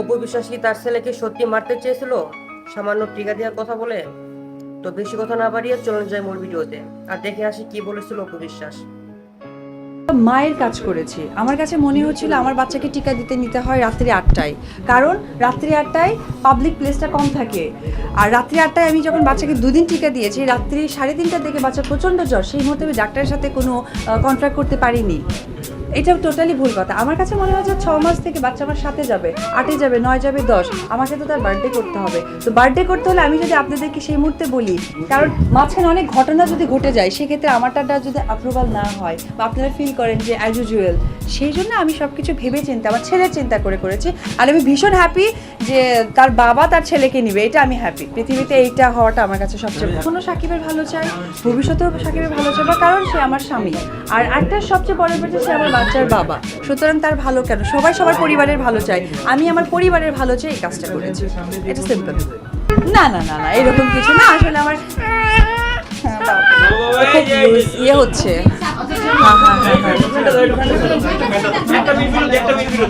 অপু বিশ্বাস কি তার ছেলেকে সত্যি মারতে চেয়েছিল? সামান্য টিকা দেওয়ার কথা বলে? তো বেশি কথা না বাড়িয়ে চলে যায় মূল ভিডিওতে। আর দেখে আসি কি বলেছিল অপু বিশ্বাস। মায়ের কাজ করেছি। আমার কাছে মনে হচ্ছিল আমার বাচ্চাকে টিকা দিতে নিতে হয় রাত্রি আটটায়। কারণ রাত্রি আটটায় পাবলিক প্লেসটা কম থাকে। আর রাত্রি আটটায় আমি যখন বাচ্চাকে দুদিন টিকা দিয়েছি, রাত্রি সাড়ে তিনটার দিকে বাচ্চা প্রচণ্ড জ্বর। সেই মুহূর্তে আমি ডাক্তারের সাথে কোনো কন্ট্রাক্ট করতে পারিনি। এটা টোটালি ভুল কথা। আমার কাছে মনে হয় যে ছ মাস থেকে বাচ্চা আমার সাথে যাবে, আটে যাবে, নয় যাবে, দশ। আমাকে তো তার বার্থডে করতে হবে। তো বার্থডে করতে হলে আমি যদি আপনাদেরকে সেই মুহূর্তে বলি, কারণ মাঝখানে অনেক ঘটনা যদি ঘটে যায়, সেক্ষেত্রে আমারটা যদি অ্যাপ্রুভাল না হয় বা আপনারা ফিল করেন যে অ্যাজ ইউজুয়াল সেই জন্য আমি সব কিছু ভেবে চিন্তা আমার ছেলের চিন্তা করে করেছি। আর আমি ভীষণ হ্যাপি যে তার বাবা তার ছেলেকে নিবে এটা আমি হ্যাপি পৃথিবীতে এইটা হওয়াটা আমার কাছে সবচেয়ে কোনো সাকিবের ভালো চাই ভবিষ্যতেও সাকিবের ভালো চাই বা কারণ সে আমার স্বামী। আর একটা সবচেয়ে বড় ব্যাপার সে আমার বাচ্চার বাবা। সুতরাং তার ভালো কেন? সবাই সবার পরিবারের ভালো চাই আমি আমার পরিবারের ভালো চাই এই কাজটা করেছি। এটা সিম্পল না না না না এরকম কিছু না আসলে আমার হ্যাঁ, ইয়ে হচ্ছে। হ্যাঁ হ্যাঁ হ্যাঁ হ্যাঁ। também, filho.